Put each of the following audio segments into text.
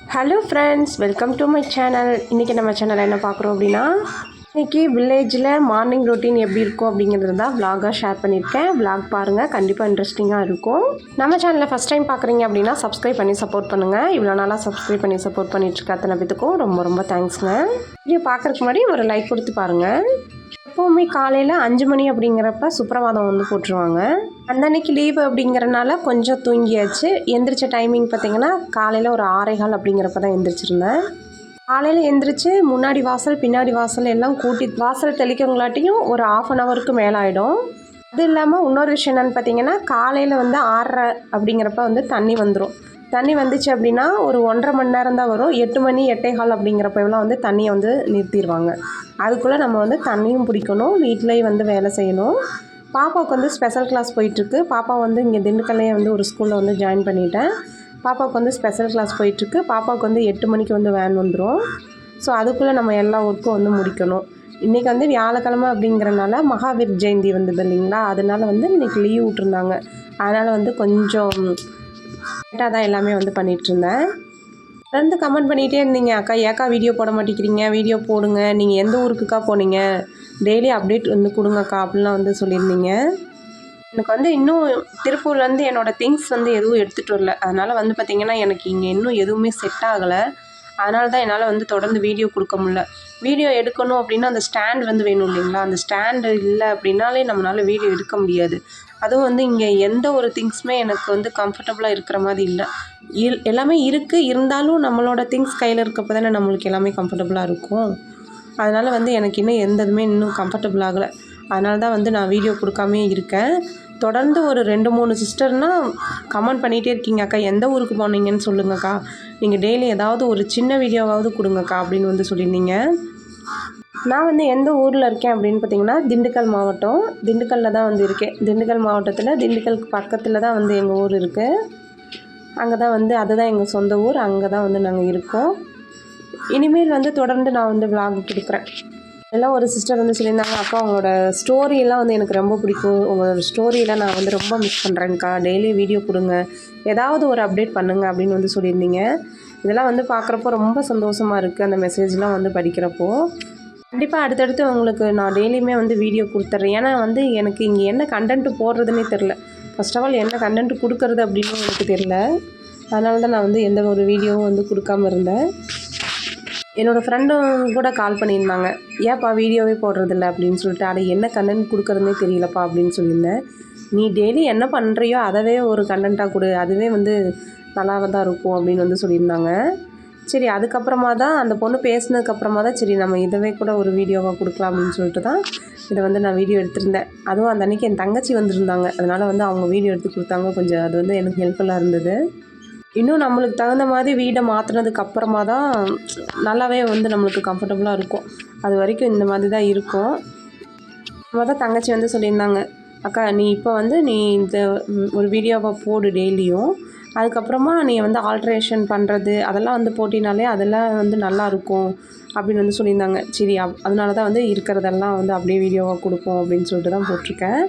Hello friends welcome to my channel இன்றைக்கி நம்ம channel என்ன பார்க்குறோம் அப்படின்னா இன்றைக்கி வில்லேஜில் மார்னிங் ரொட்டீன் எப்படி இருக்கும் அப்படிங்கிறது தான் விலாகாக ஷேர் பண்ணியிருக்கேன். விலாக் பாருங்கள் கண்டிப்பாக இன்ட்ரெஸ்டிங்காக இருக்கும். நம்ம சேனலில் ஃபஸ்ட் டைம் பார்க்குறீங்க அப்படின்னா சப்ஸ்கிரைப் பண்ணி சப்போர்ட் பண்ணுங்கள் இவ்வளோ நாளாக சப்ஸ்கிரைப் பண்ணி சப்போர்ட் பண்ணிட்டு அத்தனை பேத்துக்கும் ரொம்ப ரொம்ப தேங்க்ஸ்ங்க வீடியோ பார்க்குறதுக்கு முன்னாடி ஒரு லைக் கொடுத்து பாருங்கள் எப்போவுமே காலையில் அஞ்சு மணி அப்படிங்கிறப்ப சுப்பிரவாதம் வந்து போட்டுருவாங்க. அந்த லீவு அப்படிங்கிறனால கொஞ்சம் தூங்கியாச்சு. எந்திரிச்ச டைமிங் பார்த்தீங்கன்னா காலையில் ஒரு ஆறைகால் அப்படிங்கிறப்ப தான் எந்திரிச்சிருந்தேன். காலையில் எந்திரிச்சு முன்னாடி வாசல் பின்னாடி வாசல் எல்லாம் கூட்டி வாசல் தெளிக்கவங்களாட்டியும் ஒரு ஆஃப் அன் ஹவருக்கு மேலே ஆகிடும் அது இல்லாமல் இன்னொரு விஷயம் என்னென்னு பார்த்தீங்கன்னா காலையில் வந்து ஆறரை அப்படிங்கிறப்ப வந்து தண்ணி வந்துடும் தண்ணி வந்துச்சு அப்படின்னா ஒரு ஒன்றரை மணி நேரம் தான் வரும். எட்டு மணி எட்டே கால் அப்படிங்கிறப்ப எல்லாம் வந்து தண்ணியை வந்து நிறுத்திடுவாங்க அதுக்குள்ளே நம்ம வந்து தண்ணியும் பிடிக்கணும். வீட்டிலையும் வந்து வேலை செய்யணும். பாப்பாவுக்கு வந்து ஸ்பெஷல் கிளாஸ் போயிட்டுருக்கு. பாப்பா வந்து இங்கே திண்டுக்கல்லையே வந்து ஒரு ஸ்கூலில் வந்து ஜாயின் பண்ணிட்டேன். பாப்பாவுக்கு வந்து ஸ்பெஷல் கிளாஸ் போயிட்டுருக்கு. பாப்பாவுக்கு வந்து எட்டு மணிக்கு வந்து வேன் வந்துடும் ஸோ அதுக்குள்ளே நம்ம எல்லா ஒர்க்கும் வந்து முடிக்கணும். இன்றைக்கி வந்து வியாழக்கிழமை அப்படிங்கிறனால மகாவீர் ஜெயந்தி வந்தது இல்லைங்களா? அதனால வந்து இன்றைக்கி லீவ் விட்ருந்தாங்க அதனால் வந்து கொஞ்சம் லேட்டாக தான் எல்லாமே வந்து பண்ணிகிட்ருந்தேன் தொடர்ந்து கமெண்ட் பண்ணிகிட்டே இருந்தீங்க. அக்கா ஏக்கா வீடியோ போட மாட்டேங்கிறீங்க. வீடியோ போடுங்க. நீங்கள் எந்த ஊருக்குக்கா போனீங்க? டெய்லி அப்டேட் வந்து கொடுங்கக்கா அப்படின்லாம் வந்து சொல்லியிருந்தீங்க. எனக்கு வந்து இன்னும் திருப்பூர்லேருந்து என்னோடய திங்ஸ் வந்து எதுவும் எடுத்துகிட்டு வரல. அதனால் வந்து பார்த்திங்கன்னா எனக்கு இங்கே இன்னும் எதுவுமே செட் ஆகலை. அதனால தான் என்னால் வந்து தொடர்ந்து வீடியோ கொடுக்க முடியல. வீடியோ எடுக்கணும் அப்படின்னா அந்த ஸ்டாண்ட் வந்து வேணும் இல்லைங்களா? அந்த ஸ்டாண்டு இல்லை அப்படின்னாலே நம்மளால் வீடியோ எடுக்க முடியாது. அதுவும் வந்து இங்கே எந்த ஒரு திங்ஸுமே எனக்கு வந்து கம்ஃபர்டபுளாக இருக்கிற மாதிரி இல்லை. எல்லாமே இருக்குது இருந்தாலும் நம்மளோட திங்ஸ் கையில் இருக்கப்போ தானே நம்மளுக்கு எல்லாமே கம்ஃபர்டபுளாக இருக்கும். அதனால் வந்து எனக்கு இன்னும் எந்த இதுவுமே இன்னும் கம்ஃபர்டபுள் ஆகலை. அதனால தான் வந்து நான் வீடியோ கொடுக்காமே இருக்கேன். தொடர்ந்து ஒரு ரெண்டு மூணு சிஸ்டர்னால் கமெண்ட் பண்ணிகிட்டே இருக்கீங்க அக்கா எந்த ஊருக்கு போனீங்கன்னு சொல்லுங்கக்கா. நீங்கள் டெய்லி ஏதாவது ஒரு சின்ன வீடியோவாவது கொடுங்கக்கா அப்படின்னு வந்து சொல்லியிருந்தீங்க. நான் வந்து எந்த ஊரில் இருக்கேன் அப்படின்னு பார்த்தீங்கன்னா திண்டுக்கல் மாவட்டம். திண்டுக்கல்லில் தான் வந்து இருக்கேன். திண்டுக்கல் மாவட்டத்தில் திண்டுக்கலுக்கு பக்கத்தில் தான் வந்து எங்கள் ஊர் இருக்குது அங்கே தான் வந்து அதுதான் எங்கள் சொந்த ஊர். அங்கே தான் வந்து நாங்கள் இருக்கோம். இனிமேல் வந்து தொடர்ந்து நான் வந்து vlog கொடுக்குறேன் எல்லாம் ஒரு சிஸ்டர் வந்து சொல்லியிருந்தாங்க அக்கா உங்களோட ஸ்டோரியெல்லாம் வந்து எனக்கு ரொம்ப பிடிக்கும். உங்களோட ஸ்டோரியெல்லாம் நான் வந்து ரொம்ப மிஸ் பண்ணுறேங்க்கா டெய்லி வீடியோ கொடுங்க. ஏதாவது ஒரு அப்டேட் பண்ணுங்க அப்படின்னு வந்து சொல்லியிருந்தீங்க. இதெல்லாம் வந்து பார்க்குறப்போ ரொம்ப சந்தோஷமாக இருக்குது அந்த மெசேஜ்லாம் வந்து படிக்கிறப்போ. கண்டிப்பாக அடுத்தடுத்து உங்களுக்கு நான் டெய்லியுமே வந்து வீடியோ கொடுத்துட்றேன். ஏன்னா வந்து எனக்கு இங்கே என்ன கண்டென்ட் போடுறதுனே தெரில ஃபஸ்ட் ஆஃப் ஆல் என்ன கண்டென்ட் கொடுக்கறது அப்படின்னு எனக்கு தெரில அதனால தான் நான் வந்து எந்த ஒரு வீடியோவும் வந்து கொடுக்காம இருந்தேன். என்னோடய ஃப்ரெண்டும் கூட கால் பண்ணியிருந்தாங்க. ஏன்ப்பா வீடியோவே போடுறதில்ல? அப்படின்னு சொல்லிட்டு அட என்ன கண்டென்ட் கொடுக்குறதுனே தெரியலப்பா அப்படின்னு சொல்லியிருந்தேன். நீ டெய்லி என்ன பண்ணுறியோ அதவே ஒரு கண்டென்ட்டாக கொடு. அதுவே வந்து நல்லாவே தான் இருக்கும் அப்படின்னு வந்து சொல்லியிருந்தாங்க. சரி அதுக்கப்புறமா தான் அந்த பொண்ணு பேசினதுக்கப்புறமா தான் சரி நம்ம இதவே கூட ஒரு வீடியோவாக கொடுக்கலாம் அப்படின்னு சொல்லிட்டு தான் இதை வந்து நான் வீடியோ எடுத்திருந்தேன். அதுவும் அந்த அன்றைக்கி என் தங்கச்சி வந்திருந்தாங்க. அதனால் வந்து அவங்க வீடியோ எடுத்து கொடுத்தாங்க. கொஞ்சம் அது வந்து எனக்கு ஹெல்ப்ஃபுல்லாக இருந்தது. இன்னும் நம்மளுக்கு தகுந்த மாதிரி வீடை மாற்றினதுக்கு அப்புறமா தான் நல்லாவே வந்து நம்மளுக்கு கம்ஃபர்டபுளாக இருக்கும். அது வரைக்கும் இந்த மாதிரி தான் இருக்கும். மொதல் தங்கச்சி வந்து சொல்லியிருந்தாங்க அக்கா நீ இப்போ வந்து நீ இந்த ஒரு வீடியோவை போடு டெய்லியும். அதுக்கப்புறமா நீ வந்து ஆல்ட்ரேஷன் பண்ணுறது அதெல்லாம் வந்து போட்டினாலே அதெல்லாம் வந்து நல்லா இருக்கும். அப்படின்னு வந்து சொல்லியிருந்தாங்க. சரி அதனால தான் வந்து இருக்கிறதெல்லாம் வந்து அப்படியே வீடியோவாக கொடுப்போம் அப்படின்னு சொல்லிட்டு தான் போட்டிருக்கேன்.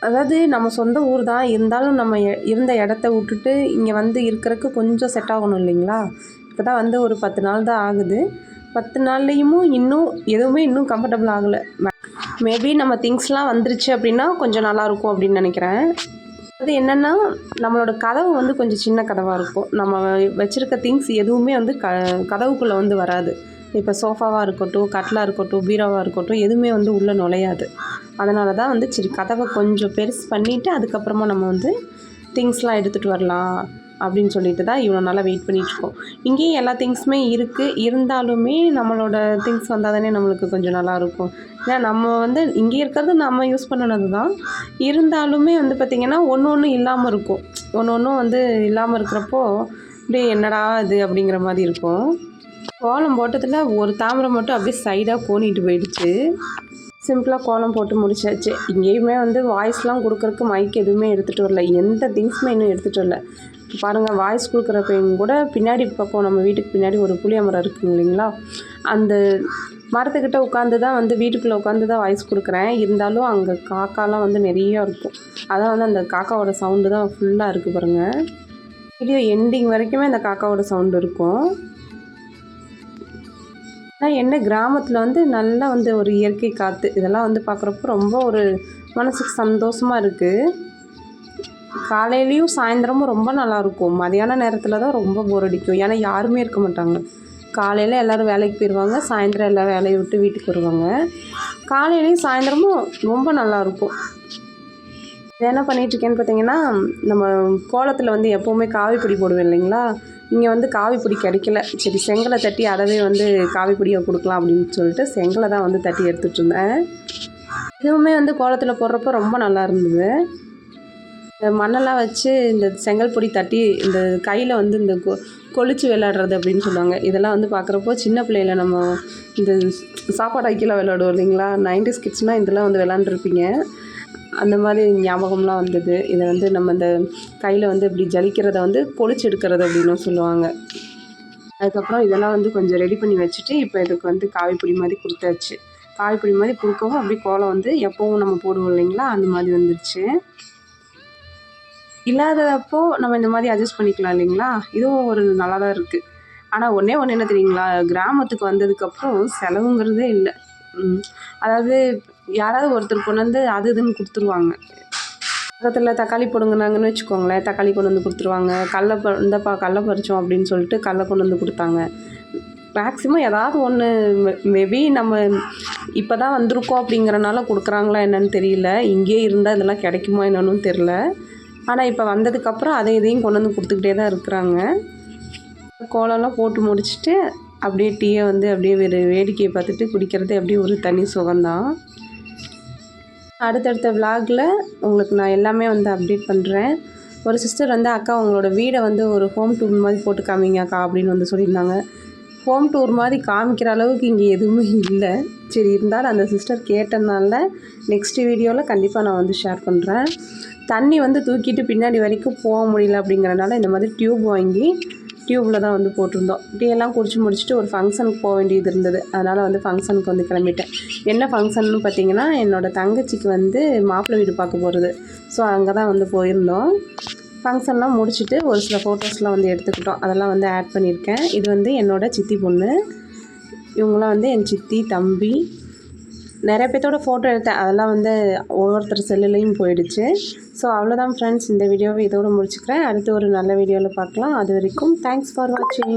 அதாவது நம்ம சொந்த ஊர் தான் இருந்தாலும் நம்ம எ- இருந்த இடத்த விட்டுட்டு இங்கே வந்து இருக்கிறக்கு கொஞ்சம் செட் ஆகணும் இல்லைங்களா? இப்போ தான் வந்து ஒரு பத்து நாள் தான் ஆகுது. பத்து நாள்லேயும் இன்னும் எதுவுமே இன்னும் கம்ஃபர்டபுள் ஆகலை. மேபி நம்ம திங்ஸ்லாம் வந்துருச்சு அப்படின்னா கொஞ்சம் நல்லாயிருக்கும் அப்படின்னு நினைக்கிறேன். அது என்னென்னா நம்மளோட கதவு வந்து கொஞ்சம் சின்ன கதவாக இருக்கும். நம்ம வச்சுருக்க திங்ஸ் எதுவுமே வந்து க கதவுக்குள்ளே வந்து வராது. இப்போ சோஃபாவாக இருக்கட்டும் கட்லாக இருக்கட்டும் பீரோவாக இருக்கட்டும் எதுவுமே வந்து உள்ளே நுழையாது. அதனால தான் வந்து சரி கதவை கொஞ்சம் பெருசு பண்ணிவிட்டு அதுக்கப்புறமா நம்ம வந்து திங்ஸ்லாம் எடுத்துகிட்டு வரலாம் அப்படின்னு சொல்லிட்டு தான் இவ்வளோ நாளாக வெயிட் பண்ணிகிட்ருக்கோம் இங்கேயும் எல்லா திங்ஸுமே இருக்குது இருந்தாலுமே நம்மளோட திங்ஸ் வந்தால் தானே நம்மளுக்கு கொஞ்சம் நல்லாயிருக்கும் ஏன்னா நம்ம வந்து இங்கே இருக்கிறது நம்ம யூஸ் பண்ணினது தான் இருந்தாலுமே வந்து பார்த்திங்கன்னா ஒன்று ஒன்று இல்லாமல் இருக்கும். ஒன்று ஒன்றும் வந்து இல்லாமல் இருக்கிறப்போ அப்படியே என்னடா இது அப்படிங்கிற மாதிரி இருக்கும். கோலம் போட்டதில் ஒரு தாமரை மட்டும் அப்படியே சைடாக கோணிட்டு போயிடுச்சு. சிம்பிளாக கோலம் போட்டு முடிச்சாச்சு. இங்கேயுமே வந்து வாய்ஸ்லாம் கொடுக்குறக்கு மைக் எதுவுமே எடுத்துகிட்டு வரல. எந்த திங்ஸுமே இன்னும் எடுத்துகிட்டு வரல. பாருங்கள் வாய்ஸ் கொடுக்குறப்பையும் கூட பின்னாடி பக்கம் நம்ம வீட்டுக்கு பின்னாடி ஒரு புளிய மரம் இருக்குங்க இல்லைங்களா? அந்த மரத்துக்கிட்ட உட்காந்து தான் வந்து வீட்டுக்குள்ளே உட்காந்து தான் வாய்ஸ் கொடுக்குறேன். இருந்தாலும் அங்கே காக்காலாம் வந்து நிறையா இருக்கும். அதான் வந்து அந்த காக்காவோட சவுண்டு தான் ஃபுல்லாக இருக்குது பாருங்கள் வீடியோ எண்டிங் வரைக்குமே அந்த காக்காவோட சவுண்டு இருக்கும். ஆனால் என்ன கிராமத்தில் வந்து நல்லா வந்து ஒரு இயற்கை காற்று இதெல்லாம் வந்து பார்க்குறப்ப ரொம்ப ஒரு மனசுக்கு சந்தோஷமாக இருக்குது காலையிலையும் சாயந்தரமும் ரொம்ப நல்லாயிருக்கும் மதியான நேரத்தில் தான் ரொம்ப போர் அடிக்கும். ஏன்னா யாருமே இருக்க மாட்டாங்க. காலையில் எல்லோரும் வேலைக்கு போயிடுவாங்க சாயந்தரம் எல்லோரும் வேலையை விட்டு வீட்டுக்கு வருவாங்க. காலையிலையும் சாயந்தரமும் ரொம்ப நல்லாயிருக்கும் என்ன பண்ணிகிட்ருக்கேன்னு பார்த்தீங்கன்னா நம்ம கோலத்தில் வந்து எப்போவுமே காவிப்பொடி போடுவேன் இல்லைங்களா? இங்கே வந்து காவிப்பொடி கிடைக்கல. சரி செங்கலை தட்டி அதவே வந்து காவிப்பொடியை கொடுக்கலாம் அப்படின்னு சொல்லிட்டு செங்கலை தான் வந்து தட்டி எடுத்துகிட்டு இருந்தேன். இதுவுமே வந்து கோலத்தில் போடுறப்ப ரொம்ப நல்லா இருந்தது. இந்த மண்ணெல்லாம் வச்சு இந்த செங்கல் பொடி தட்டி இந்த கையில் வந்து இந்த கொ கொளிச்சு விளையாடுறது அப்படின்னு சொல்லுவாங்க. இதெல்லாம் வந்து பார்க்குறப்போ சின்ன பிள்ளையில நம்ம இந்த சாப்பாடு ஐக்கியெல்லாம் விளையாடுவோம் இல்லைங்களா? நைன்டி கிட்ஸ்னால் இதெல்லாம் வந்து விளாண்டுருப்பீங்க அந்த மாதிரி ஞாபகம்லாம் வந்தது. இதை வந்து நம்ம இந்த கையில் வந்து இப்படி ஜலிக்கிறத வந்து பொழிச்செடுக்கிறது அப்படின்னு சொல்லுவாங்க. அதுக்கப்புறம் இதெல்லாம் வந்து கொஞ்சம் ரெடி பண்ணி வச்சுட்டு இப்போ இதுக்கு வந்து காவிப்பொடி மாதிரி கொடுத்தாச்சு. காவிப்பொடி மாதிரி கொடுக்கவும் அப்படி கோலம் வந்து எப்போவும் நம்ம போடுவோம் இல்லைங்களா? அந்த மாதிரி வந்துருச்சு. இல்லாதப்போ நம்ம இந்த மாதிரி அட்ஜஸ்ட் பண்ணிக்கலாம் இல்லைங்களா? இதுவும் ஒரு நல்லா தான் இருக்குது ஆனால் ஒன்றே ஒன்று என்ன தெரியுங்களா? கிராமத்துக்கு வந்ததுக்கப்புறம் செலவுங்கிறதே இல்லை. அதாவது யாராவது ஒருத்தர் கொண்டு வந்து அது இதுன்னு கொடுத்துருவாங்க. பக்கத்தில் தக்காளி போடுங்கனாங்கன்னு வச்சுக்கோங்களேன் தக்காளி கொண்டு வந்து கொடுத்துருவாங்க. கடல ப இந்தப்பா கடல பறித்தோம் அப்படின்னு சொல்லிட்டு கடல கொண்டு வந்து கொடுத்தாங்க. மேக்ஸிமம் ஏதாவது ஒன்று மேபி நம்ம இப்போ தான் வந்திருக்கோம் அப்படிங்கிறனால கொடுக்குறாங்களா என்னன்னு தெரியல. இங்கேயே இருந்தால் இதெல்லாம் கிடைக்குமா என்னன்னு தெரில ஆனால் இப்போ வந்ததுக்கப்புறம் அதை இதையும் கொண்டு வந்து கொடுத்துக்கிட்டே தான் இருக்கிறாங்க. கோலம்லாம் போட்டு முடிச்சுட்டு அப்படியே டீயை வந்து அப்படியே வேறு வேடிக்கையை பார்த்துட்டு குடிக்கிறது அப்படியே ஒரு தனி சுகம்தான். அடுத்தடுத்த விலாகில் உங்களுக்கு நான் எல்லாமே வந்து அப்டேட் பண்ணுறேன் ஒரு சிஸ்டர் வந்து அக்கா உங்களோட வீடை வந்து ஒரு ஹோம் டூர் மாதிரி போட்டு காமிங்க அக்கா அப்படின்னு வந்து சொல்லியிருந்தாங்க. ஹோம் டூர் மாதிரி காமிக்கிற அளவுக்கு இங்கே எதுவுமே இல்லை. சரி இருந்தாலும் அந்த சிஸ்டர் கேட்டதுனால நெக்ஸ்ட் வீடியோவில் கண்டிப்பாக நான் வந்து ஷேர் பண்ணுறேன் தண்ணி வந்து தூக்கிட்டு பின்னாடி வரைக்கும் போக முடியல அப்படிங்கிறனால இந்த மாதிரி டியூப் வாங்கி டியூப்பில் தான் வந்து போட்டிருந்தோம். டீயெல்லாம் குடிச்சு முடிச்சுட்டு ஒரு ஃபங்க்ஷனுக்கு போக வேண்டியது இருந்தது. அதனால் வந்து ஃபங்க்ஷனுக்கு வந்து கிளம்பிட்டேன். என்ன ஃபங்க்ஷன்னு பார்த்தீங்கன்னா என்னோடய தங்கச்சிக்கு வந்து மாப்பிள்ளை வீடு பார்க்க போகிறது ஸோ அங்கே தான் வந்து போயிருந்தோம். ஃபங்க்ஷன்லாம் முடிச்சுட்டு ஒரு சில ஃபோட்டோஸ்லாம் வந்து எடுத்துக்கிட்டோம். அதெல்லாம் வந்து ஆட் பண்ணியிருக்கேன். இது வந்து என்னோடய சித்தி பொண்ணு. இவங்களாம் வந்து என் சித்தி தம்பி நிறைய பேர்த்தோட ஃபோட்டோ எடுத்தேன். அதெல்லாம் வந்து ஒவ்வொருத்தர் செல்லுலேயும் போயிடுச்சு. ஸோ அவ்வளோதான் ஃப்ரெண்ட்ஸ் இந்த வீடியோவை இதோடு முடிச்சுக்கிறேன். அடுத்து ஒரு நல்ல வீடியோவில் பார்க்கலாம். அது வரைக்கும் தேங்க்ஸ் ஃபார் வாட்சிங்